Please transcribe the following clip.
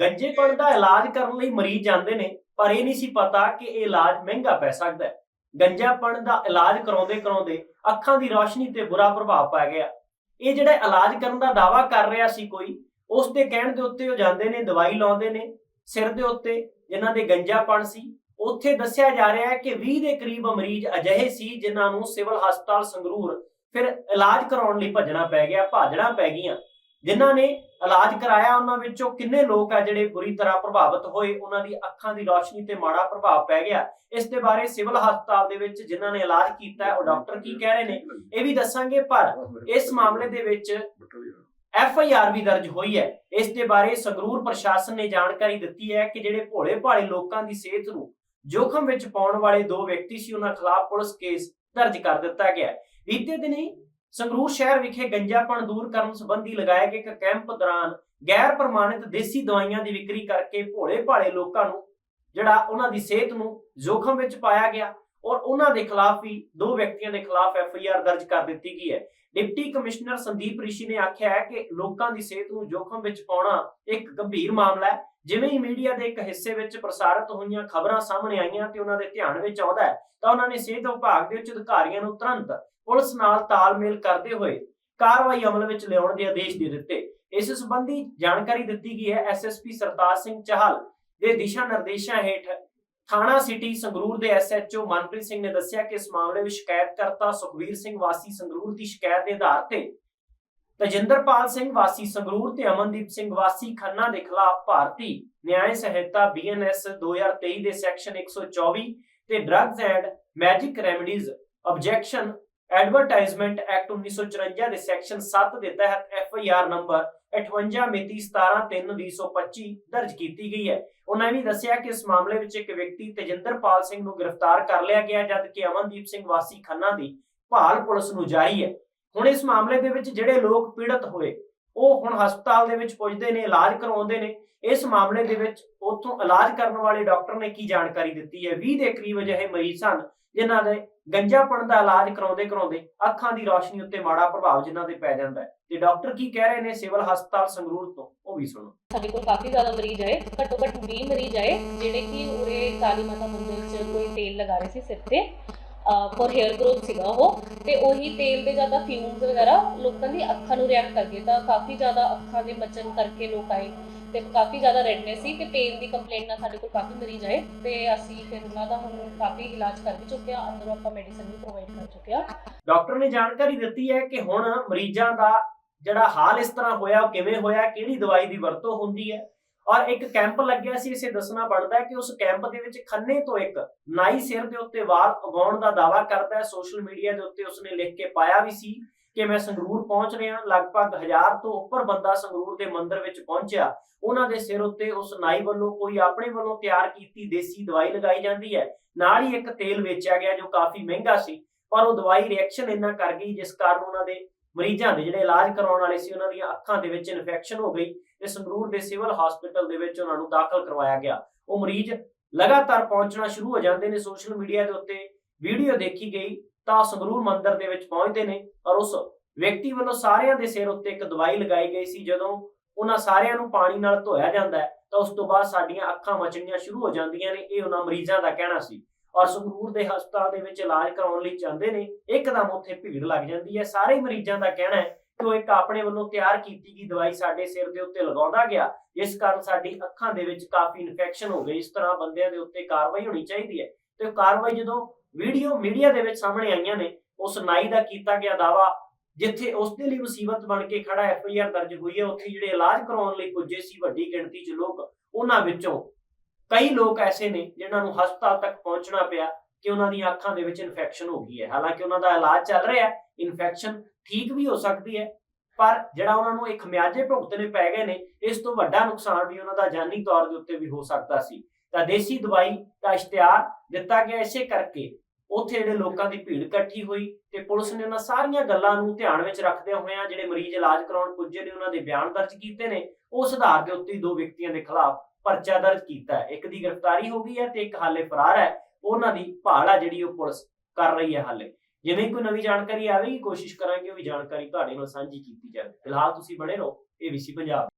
ਗੰਜੇਪਣ ਦਾ ਇਲਾਜ ਕਰਨ ਲਈ ਮਰੀਜ਼ ਜਾਂਦੇ ਨੇ, ਪਰ ਇਹ ਨਹੀਂ ਸੀ ਪਤਾ ਕਿ ਇਹ ਇਲਾਜ ਮਹਿੰਗਾ ਪੈ ਸਕਦਾ ਹੈ। ਗੰਜਾਪਣ ਦਾ ਇਲਾਜ ਕਰਾਉਂਦੇ ਕਰਾਉਂਦੇ ਅੱਖਾਂ ਦੀ ਰੌਸ਼ਨੀ ਤੇ ਬੁਰਾ ਪ੍ਰਭਾਵ ਪੈ ਗਿਆ। ਇਹ ਜਿਹੜਾ ਇਲਾਜ ਕਰਨ ਦਾ ਦਾਵਾ ਕਰ ਰਿਹਾ ਸੀ ਕੋਈ, ਉਸ ਦੇ ਕਹਿਣ ਦੇ ਉੱਤੇ ਉਹ ਜਾਂਦੇ ਨੇ, ਦਵਾਈ ਲਾਉਂਦੇ ਨੇ, ਸਿਰ ਦੇ ਉੱਤੇ ਜਿਨ੍ਹਾਂ ਦੇ ਗੰਜਾਪਣ ਸੀ। ਉੱਥੇ ਦੱਸਿਆ ਜਾ ਰਿਹਾ ਹੈ ਕਿ 20 ਦੇ ਕਰੀਬ ਮਰੀਜ਼ ਅਜਿਹੇ ਸੀ ਜਿਨ੍ਹਾਂ ਨੂੰ ਸਿਵਲ ਹਸਪਤਾਲ ਸੰਗਰੂਰ ਫਿਰ ਇਲਾਜ ਕਰਾਉਣ ਲਈ ਭੱਜਣਾ ਪੈ ਗਿਆ ਭਾਜਣਾ ਪੈ ਗਈਆਂ। ਜਿਨ੍ਹਾਂ ਨੇ ਇਲਾਜ ਕਰਾਇਆ ਉਹਨਾਂ ਵਿੱਚੋਂ ਕਿੰਨੇ ਲੋਕ ਆ ਜਿਹੜੇ ਬੁਰੀ ਤਰ੍ਹਾਂ ਪ੍ਰਭਾਵਿਤ ਹੋਏ, ਉਹਨਾਂ ਦੀ ਅੱਖਾਂ ਦੀ ਰੋਸ਼ਨੀ ਤੇ ਮਾੜਾ ਪ੍ਰਭਾਵ ਪੈ ਗਿਆ। ਇਸ ਦੇ ਬਾਰੇ ਸਿਵਲ ਹਸਪਤਾਲ ਦੇ ਵਿੱਚ ਜਿਨ੍ਹਾਂ ਨੇ ਇਲਾਜ ਕੀਤਾ ਉਹ ਡਾਕਟਰ ਕੀ ਕਹਿ ਰਹੇ ਨੇ, ਇਹ ਵੀ ਦੱਸਾਂਗੇ, ਪਰ ਇਸ ਮਾਮਲੇ ਦੇ ਵਿੱਚ ਐਫ ਆਈ ਆਰ ਵੀ ਦਰਜ ਹੋਈ ਹੈ। ਇਸ ਦੇ ਬਾਰੇ ਸੰਗਰੂਰ ਪ੍ਰਸ਼ਾਸਨ ਨੇ ਜਾਣਕਾਰੀ ਦਿੱਤੀ ਹੈ ਕਿ ਜਿਹੜੇ ਭੋਲੇ ਭਾਲੇ ਲੋਕਾਂ ਦੀ ਸਿਹਤ ਨੂੰ ਜੋਖਮ ਵਿੱਚ ਪਾਉਣ ਵਾਲੇ ਦੋ ਵਿਅਕਤੀ ਸੀ, ਉਹਨਾਂ ਖਿਲਾਫ ਪੁਲਿਸ ਕੇਸ ਦਰਜ ਕਰ ਦਿੱਤਾ ਗਿਆ ਬੀਤੇ ਦਿਨੀ ਸੰਗਰੂਰ ਸ਼ਹਿਰ ਵਿਖੇ ਗੰਜਾਪਣ ਦੂਰ ਕਰਨ ਸੰਬੰਧੀ ਲਗਾਏ ਗਏ ਇੱਕ ਕੈਂਪ ਦੌਰਾਨ ਗੈਰ ਪ੍ਰਮਾਣਿਤ ਦੇਸੀ ਦਵਾਈਆਂ ਦੀ ਵਿਕਰੀ ਕਰਕੇ ਭੋਲੇ ਭਾਲੇ ਲੋਕਾਂ ਨੂੰ, ਜਿਹੜਾ ਉਹਨਾਂ ਦੀ ਸਿਹਤ ਨੂੰ ਜੋਖਮ ਵਿੱਚ ਪਾਇਆ ਗਿਆ ਔਰ ਉਹਨਾਂ ਦੇ ਖਿਲਾਫ ਵੀ, ਦੋ ਵਿਅਕਤੀਆਂ ਦੇ ਖਿਲਾਫ ਐਫ ਆਈ ਆਰ ਦਰਜ ਕਰ ਦਿੱਤੀ ਗਈ ਹੈ। ਡਿਪਟੀ ਕਮਿਸ਼ਨਰ ਸੰਦੀਪ ਰਿਸ਼ੀ ਨੇ ਆਖਿਆ ਹੈ ਕਿ ਲੋਕਾਂ ਦੀ ਸਿਹਤ ਨੂੰ ਜੋਖਮ ਵਿੱਚ ਪਾਉਣਾ ਇੱਕ ਗੰਭੀਰ ਮਾਮਲਾ ਹੈ। ਜਿਵੇਂ ਹੀ ਮੀਡੀਆ ਦੇ ਇੱਕ ਹਿੱਸੇ ਵਿੱਚ ਪ੍ਰਸਾਰਿਤ ਹੋਈਆਂ ਖਬਰਾਂ ਸਾਹਮਣੇ ਆਈਆਂ ਤੇ ਉਹਨਾਂ ਦੇ ਧਿਆਨ ਵਿੱਚ ਆਉਂਦਾ ਤਾਂ ਉਹਨਾਂ ਨੇ ਸਿਹਤ ਵਿਭਾਗ ਦੇ ਉੱਚ ਅਧਿਕਾਰੀਆਂ ਨੂੰ ਤੁਰੰਤ ਪੁਲਿਸ ਨਾਲ ਤਾਲਮੇਲ ਕਰਦੇ ਹੋਏ ਕਾਰਵਾਈ ਅਮਲ ਵਿੱਚ ਲਿਆਉਣ ਦੇ ਆਦੇਸ਼ ਦੇ ਦਿੱਤੇ। ਇਸ ਸੰਬੰਧੀ ਜਾਣਕਾਰੀ ਦਿੱਤੀ ਗਈ ਹੈ ਐਸਐਸਪੀ ਸਰਤਾਜ ਸਿੰਘ ਚਾਹਲ ਦੇ ਦਿਸ਼ਾ ਨਿਰਦੇਸ਼ਾਂ ਹੇਠ ਥਾਣਾ ਸਿਟੀ ਸੰਗਰੂਰ ਦੇ ਐਸਐਚਓ ਮਨਪ੍ਰੀਤ ਸਿੰਘ ਨੇ ਦੱਸਿਆ ਕਿ ਇਸ ਮਾਮਲੇ ਵਿੱਚ ਸ਼ਿਕਾਇਤਕਰਤਾ ਸੁਖਵੀਰ ਸਿੰਘ ਵਾਸੀ ਸੰਗਰੂਰ ਦੀ ਸ਼ਿਕਾਇਤ ਦੇ ਆਧਾਰ ਤੇ ਤਜਿੰਦਰਪਾਲ ਸਿੰਘ ਵਾਸੀ ਸੰਗਰੂਰ ਤੇ ਅਮਨਦੀਪ ਸਿੰਘ ਵਾਸੀ ਖੰਨਾ ਦੇ ਖਿਲਾਫ ਭਾਰਤੀ ਨਿਆਂ ਸਹਾਇਤਾ ਬੀਐਨਐਸ 2023 ਦੇ ਸੈਕਸ਼ਨ 124 ਤੇ drugs and magic remedies objection advertisement act 1954 ਦੇ ਸੈਕਸ਼ਨ 7 ਦੇ ਤਹਿਤ ਐਫ ਨੰਬਰ 58 ਮਿਤੀ 17/3/2025 ਦਰਜ ਕੀਤੀ ਗਈ ਹੈ। ਉਹਨਾਂ ਇਹ ਵੀ ਦੱਸਿਆ ਕਿ ਇਸ ਮਾਮਲੇ ਵਿੱਚ ਇੱਕ ਵਿਅਕਤੀ ਤੇਜਿੰਦਰਪਾਲ ਸਿੰਘ ਨੂੰ ਗ੍ਰਿਫਤਾਰ ਕਰ ਲਿਆ ਗਿਆ, ਜਦਕਿ ਅਮਨਦੀਪ ਸਿੰਘ ਵਾਸੀ ਖੰਨਾ ਦੀ ਭਾਲ ਪੁਲਿਸ ਨੂੰ ਜਾਰੀ ਹੈ। ਹੁਣ ਇਸ ਮਾਮਲੇ ਦੇ ਵਿੱਚ ਜਿਹੜੇ ਲੋਕ ਪੀੜਤ ਹੋਏ, ਉਹ ਹੁਣ ਹਸਪਤਾਲ ਦੇ ਵਿੱਚ ਪੁੱਜਦੇ ਨੇ, ਇਲਾਜ ਕਰਵਾਉਂਦੇ ਨੇ, ਇਸ ਮਾਮਲੇ ਦੇ ਵਿੱਚ ਉੱਥੋਂ ਇਲਾਜ ਕਰਨ ਵਾਲੇ ਡਾਕਟਰ ਨੇ ਕੀ ਜਾਣਕਾਰੀ ਦਿੱਤੀ ਹੈ? 20 ਦੇ ਕਰੀਬ ਅਜਿਹੇ ਮਰੀਜ਼ ਸਨ, ਜਿਨ੍ਹਾਂ ਦੇ ਗੰਜਾਪਣ ਦਾ ਇਲਾਜ ਕਰਾਉਂਦੇ ਕਰਾਉਂਦੇ ਅੱਖਾਂ ਦੀ ਰੋਸ਼ਨੀ ਉੱਤੇ ਮਾੜਾ ਪ੍ਰਭਾਵ ਜਿਨ੍ਹਾਂ ਦੇ ਪੈ ਜਾਂਦਾ ਹੈ। ਤੇ ਡਾਕਟਰ ਕੀ ਕਹਿ ਰਹੇ ਨੇ ਸਿਵਲ ਹਸਪਤਾਲ ਸੰਗਰੂਰ ਤੋਂ? ਉਹ ਵੀ ਸੁਣੋ। ਸਾਡੇ ਕੋਲ ਕਾਫੀ ਜ਼ਿਆਦਾ ਮਰੀਜ਼ ਆਏ, ਘੱਟੋ ਘੱਟ 20 ਮਰੀਜ਼ ਆਏ, ਜਿਹੜੇ ਕਿ ਉਰੇ ਕਾਲੀ ਮਾਤਾ ਮੰਦਿਰ 'ਚ ਕੋਈ ਤੇਲ ਲਗਾ ਰਹੇ ਸੀ ਸਿਰ ਤੇ। ਫॉर 헤ਅਰ ਗਰੋਥ ਸੀਗਾ ਉਹ, ਤੇ ਉਹੀ ਤੇਲ ਦੇ ਜ਼ਿਆਦਾ ਫਿਊਮਸ ਵਗੈਰਾ ਲੋਕਾਂ ਦੀ ਅੱਖਾਂ ਨੂੰ ਰਿਐਕਟ ਕਰਦੇ ਤਾਂ ਕਾਫੀ ਜ਼ਿਆਦਾ ਅੱਖਾਂ ਦੇ ਮਚਨ ਕਰਕੇ ਲੋਕ ਆਏ ਤੇ ਕਾਫੀ ਜ਼ਿਆਦਾ ਰੈਡਨੈਸ ਸੀ ਤੇ ਪੇਨ ਦੀ ਕੰਪਲੇਂਟ ਨਾਲ ਸਾਡੇ ਕੋਲ ਕਾਫੀ ਮਰੀਜ਼ ਆਏ ਤੇ ਅਸੀਂ ਫਿਰ ਉਹਨਾਂ ਦਾ ਹੁਣ ਕਾਫੀ ਇਲਾਜ ਕਰ ਵੀ ਚੁੱਕੇ ਆ ਅੰਦਰੋਂ ਆਪਾਂ ਮੈਡੀਸਨ ਵੀ ਪ੍ਰੋਵਾਈਡ ਕਰ ਚੁੱਕੇ ਆ ਡਾਕਟਰ ਨੇ ਜਾਣਕਾਰੀ ਦਿੱਤੀ ਹੈ ਕਿ ਹੁਣ ਮਰੀਜ਼ਾਂ ਦਾ ਜਿਹੜਾ ਹਾਲ ਇਸ ਤਰ੍ਹਾਂ ਹੋਇਆ ਕਿਵੇਂ ਹੋਇਆ, ਕਿਹੜੀ ਦਵਾਈ ਦੀ ਵਰਤੋਂ ਹੁੰਦੀ ਹੈ? ਔਰ ਇੱਕ ਕੈਂਪ ਲੱਗਿਆ ਸੀ ਇਸੇ ਦੱਸਣਾ ਬਣਦਾ ਕਿ ਉਸ ਕੈਂਪ ਦੇ ਵਿੱਚ ਖੰਨੇ ਤੋਂ ਇੱਕ ਨਾਈ ਸਿਰ ਦੇ ਉੱਤੇ ਵਾਲ ਉਗਾਉਣ ਦਾ ਦਾਵਾ ਕਰਦਾ ਹੈ। ਸੋਸ਼ਲ ਮੀਡੀਆ ਦੇ ਉੱਤੇ ਉਸਨੇ ਲਿਖ ਕੇ ਪਾਇਆ ਵੀ ਸੀ ਕਿ ਮੈਂ ਸੰਗਰੂਰ ਪਹੁੰਚ ਰਿਹਾ ਲਗਭਗ 1000 ਤੋਂ ਉੱਪਰ ਬੰਦਾ ਸੰਗਰੂਰ ਦੇ ਮੰਦਿਰ ਵਿੱਚ ਪਹੁੰਚਿਆ। ਉਹਨਾਂ ਦੇ ਸਿਰ ਉੱਤੇ ਉਸ ਨਾਈ ਵੱਲੋਂ ਕੋਈ ਆਪਣੇ ਵੱਲੋਂ ਤਿਆਰ ਕੀਤੀ ਦੇਸੀ ਦਵਾਈ ਲਗਾਈ ਜਾਂਦੀ ਹੈ। ਨਾਲ ਹੀ ਇੱਕ ਤੇਲ ਵੇਚਿਆ ਗਿਆ ਜੋ ਕਾਫੀ ਮਹਿੰਗਾ ਸੀ, ਪਰ ਉਹ ਦਵਾਈ ਰਿਐਕਸ਼ਨ ਇੰਨਾ ਕਰ ਗਈ ਜਿਸ ਕਾਰਨ ਉਹਨਾਂ ਦੇ ਮਰੀਜ਼ਾਂ ਦੇ ਜਿਹੜੇ ਇਲਾਜ ਕਰਾਉਣ ਵਾਲੇ ਸੀ, ਉਹਨਾਂ ਦੀਆਂ ਅੱਖਾਂ ਦੇ ਵਿੱਚ ਇਨਫੈਕਸ਼ਨ ਹੋ ਗਈ। ਤੇ ਸੰਗਰੂਰ ਦੇ ਸਿਵਲ ਹਸਪੀਟਲ ਦੇ ਵਿੱਚ ਉਹਨਾਂ ਨੂੰ ਦਾਖਲ ਕਰਵਾਇਆ ਗਿਆ। ਉਹ ਮਰੀਜ਼ ਲਗਾਤਾਰ ਪਹੁੰਚਣਾ ਸ਼ੁਰੂ ਹੋ ਜਾਂਦੇ ਨੇ ਸੋਸ਼ਲ ਮੀਡੀਆ ਦੇ ਉੱਤੇ। ਵੀਡੀਓ ਦੇਖੀ ਗਈ ਤਾਂ ਸੰਗਰੂਰ ਮੰਦਿਰ ਦੇ ਵਿੱਚ ਪਹੁੰਚਦੇ ਨੇ ਔਰ ਉਸ ਵਿਅਕਤੀ ਵੱਲੋਂ ਸਾਰਿਆਂ ਦੇ ਸਿਰ ਉੱਤੇ ਇੱਕ ਦਵਾਈ ਲਗਾਈ ਗਈ ਸੀ। ਜਦੋਂ ਉਹਨਾਂ ਸਾਰਿਆਂ ਨੂੰ ਪਾਣੀ ਨਾਲ ਧੋਇਆ ਜਾਂਦਾ ਹੈ ਤਾਂ ਉਸ ਤੋਂ ਬਾਅਦ ਸਾਡੀਆਂ ਅੱਖਾਂ ਮਚਣੀਆਂ ਸ਼ੁਰੂ ਹੋ ਜਾਂਦੀਆਂ ਨੇ। ਇਹ ਉਹਨਾਂ ਮਰੀਜ਼ਾਂ ਦਾ ਕਹਿਣਾ ਸੀ। ਔਰ ਸੰਗਰੂਰ ਦੇ ਹਸਪਤਾਲ ਦੇ ਵਿੱਚ ਇਲਾਜ ਕਰਾਉਣ ਲਈ ਜਾਂਦੇ ਨੇ। ਇੱਕਦਮ ਉੱਥੇ ਭੀੜ ਲੱਗ ਜਾਂਦੀ ਹੈ। ਸਾਰੇ ਮਰੀਜ਼ਾਂ ਦਾ ਕਹਿਣਾ ਹੈ ਕਿ ਇੱਕ ਆਪਣੇ ਵੱਲੋਂ ਤਿਆਰ ਕੀਤੀ ਗਈ ਦਵਾਈ ਸਾਡੇ ਸਿਰ ਦੇ ਉੱਤੇ ਲਗਾਉਂਦਾ ਗਿਆ ਜਿਸ ਕਾਰਨ ਸਾਡੀ ਅੱਖਾਂ ਦੇ ਵਿੱਚ ਕਾਫੀ ਇਨਫੈਕਸ਼ਨ ਹੋ ਗਈ ਇਸ ਤਰ੍ਹਾਂ ਬੰਦਿਆਂ ਦੇ ਉੱਤੇ ਕਾਰਵਾਈ ਹੋਣੀ ਚਾਹੀਦੀ ਹੈ। ਤੇ ਕਾਰਵਾਈ ਜਦੋਂ ਵੀਡੀਓ, ਮੀਡੀਆ ਦੇ ਵਿੱਚ ਸਾਹਮਣੇ ਆਈਆਂ ਨੇ, ਉਸ ਨਾਈ ਦਾ ਕੀਤਾ ਗਿਆ ਦਾਵਾ ਜਿੱਥੇ ਉਸ ਦੇ ਲਈ ਮੁਸੀਬਤ ਬਣ ਕੇ ਖੜਾ ਐਫ ਆਈ ਆਰ ਦਰਜ ਹੋਈ ਹੈ, ਉੱਥੇ ਜਿਹੜੇ ਇਲਾਜ ਕਰਾਉਣ ਲਈ ਪੁੱਜੇ ਸੀ ਵੱਡੀ ਗਿਣਤੀ 'ਚ ਲੋਕ, ਉਹਨਾਂ ਵਿੱਚੋਂ ਕਈ ਲੋਕ ਐਸੇ ਨੇ, ਜਿਨ੍ਹਾਂ ਨੂੰ ਹਸਪਤਾਲ ਤੱਕ ਪਹੁੰਚਣਾ ਪਿਆ। ਕਿ ਉਹਨਾਂ ਦੀਆਂ ਅੱਖਾਂ ਦੇ ਵਿੱਚ ਇਨਫੈਕਸ਼ਨ ਹੋ ਗਈ ਹੈ। ਹਾਲਾਂਕਿ ਉਹਨਾਂ ਦਾ ਇਲਾਜ ਚੱਲ ਰਿਹਾ ਹੈ ਇਨਫੈਕਸ਼ਨ ਠੀਕ ਵੀ ਹੋ ਸਕਦੀ ਹੈ, ਪਰ ਜਿਹੜਾ ਉਹਨਾਂ ਨੂੰ ਇੱਕ ਮਿਆਜੇ ਭੁਗਤਣੇ ਪੈ ਗਏ ਨੇ, ਇਸ ਤੋਂ ਵੱਡਾ ਨੁਕਸਾਨ ਵੀ ਉਹਨਾਂ ਦਾ ਜਾਨੀ ਤੌਰ ਦੇ ਉੱਤੇ ਵੀ ਹੋ ਸਕਦਾ ਸੀ। ਤਾਂ ਦੇਸੀ ਦਵਾਈ ਦਾ ਇਸ਼ਤਿਹਾਰ ਦਿੱਤਾ ਗਿਆ ਇਸੇ ਕਰਕੇ ਉੱਥੇ ਜਿਹੜੇ ਲੋਕਾਂ ਦੀ ਭੀੜ ਇਕੱਠੀ ਹੋਈ ਤੇ ਪੁਲਿਸ ਨੇ ਉਹਨਾਂ ਸਾਰੀਆਂ ਗੱਲਾਂ ਨੂੰ ਧਿਆਨ ਵਿੱਚ ਰੱਖਦਿਆਂ ਹੋਇਆਂ ਜਿਹੜੇ ਮਰੀਜ਼ ਇਲਾਜ ਕਰਾਉਣ ਪੁੱਜੇ ਨੇ, ਉਹਨਾਂ ਦੇ ਬਿਆਨ ਦਰਜ ਕੀਤੇ ਨੇ। ਉਸ ਆਧਾਰ ਦੇ ਉੱਤੇ ਦੋ ਵਿਅਕਤੀਆਂ ਦੇ ਖਿਲਾਫ ਪਰਚਾ ਦਰਜ ਕੀਤਾ ਹੈ। ਇੱਕ ਦੀ ਗ੍ਰਿਫਤਾਰੀ ਹੋ ਗਈ ਹੈ ਤੇ ਇੱਕ ਹਾਲੇ ਫਰਾਰ ਹੈ। ਉਹਨਾਂ ਦੀ ਭਾਲ ਆ ਜਿਹੜੀ ਉਹ ਪੁਲਿਸ ਕਰ ਰਹੀ ਹੈ ਹਾਲੇ। ਜਿਵੇਂ ਕੋਈ ਨਵੀਂ ਜਾਣਕਾਰੀ ਆਵੇਗੀ, ਕੋਸ਼ਿਸ਼ ਕਰਾਂਗੇ ਉਹ ਵੀ ਜਾਣਕਾਰੀ ਤੁਹਾਡੇ ਨਾਲ ਸਾਂਝੀ ਕੀਤੀ ਜਾਵੇ। ਫਿਲਹਾਲ ਤੁਸੀਂ ਬਣੇ ਰਹੋ ਏਬੀਸੀ ਪੰਜਾਬ।